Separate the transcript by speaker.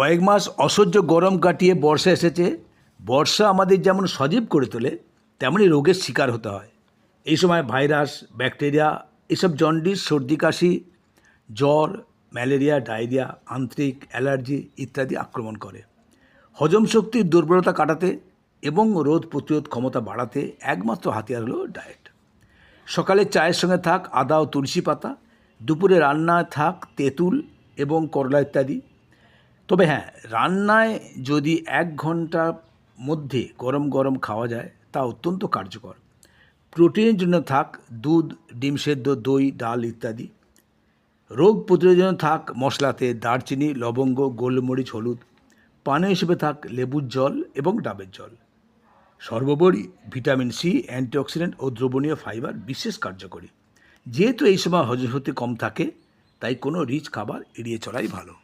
Speaker 1: কয়েক মাস অসহ্য গরম কাটিয়ে বর্ষা এসেছে। বর্ষা আমাদের যেমন সজীব করে তোলে তেমনি রোগের শিকার হতে হয়। এই সময় ভাইরাস, ব্যাকটেরিয়া, এসব জন্ডিস, সর্দি, কাশি, জ্বর, ম্যালেরিয়া, ডায়রিয়া, আন্ত্রিক, অ্যালার্জি ইত্যাদি আক্রমণ করে। হজম শক্তির দুর্বলতা কাটাতে এবং রোদ প্রতিরোধ ক্ষমতা বাড়াতে একমাত্র হাতিয়ার হলো ডায়েট। সকালে চায়ের সঙ্গে থাক, আদা ও তুলসী পাতা, দুপুরে রান্নায় থাক, তেঁতুল এবং করলা ইত্যাদি তবে হ্যাঁ রান্নায় যদি এক ঘণ্টার মধ্যে গরম গরম খাওয়া যায়, তা অত্যন্ত কার্যকর। প্রোটিনের জন্য থাক দুধ, ডিম সেদ্ধ, দই, ডাল ইত্যাদি। রোগ প্রতিরোধের জন্য থাক মশলাতে দারচিনি, লবঙ্গ, গোলমরিচ, হলুদ। পানীয় হিসেবে থাক লেবুর জল এবং ডাবের জল। সর্বোপরি ভিটামিন সি, অ্যান্টিঅক্সিডেন্ট ও দ্রবণীয় ফাইবার বিশেষ কার্যকরী। যেহেতু এই সময় হজম শক্তি কম থাকে, তাই কোনো রিচ খাবার এড়িয়ে চলাই ভালো।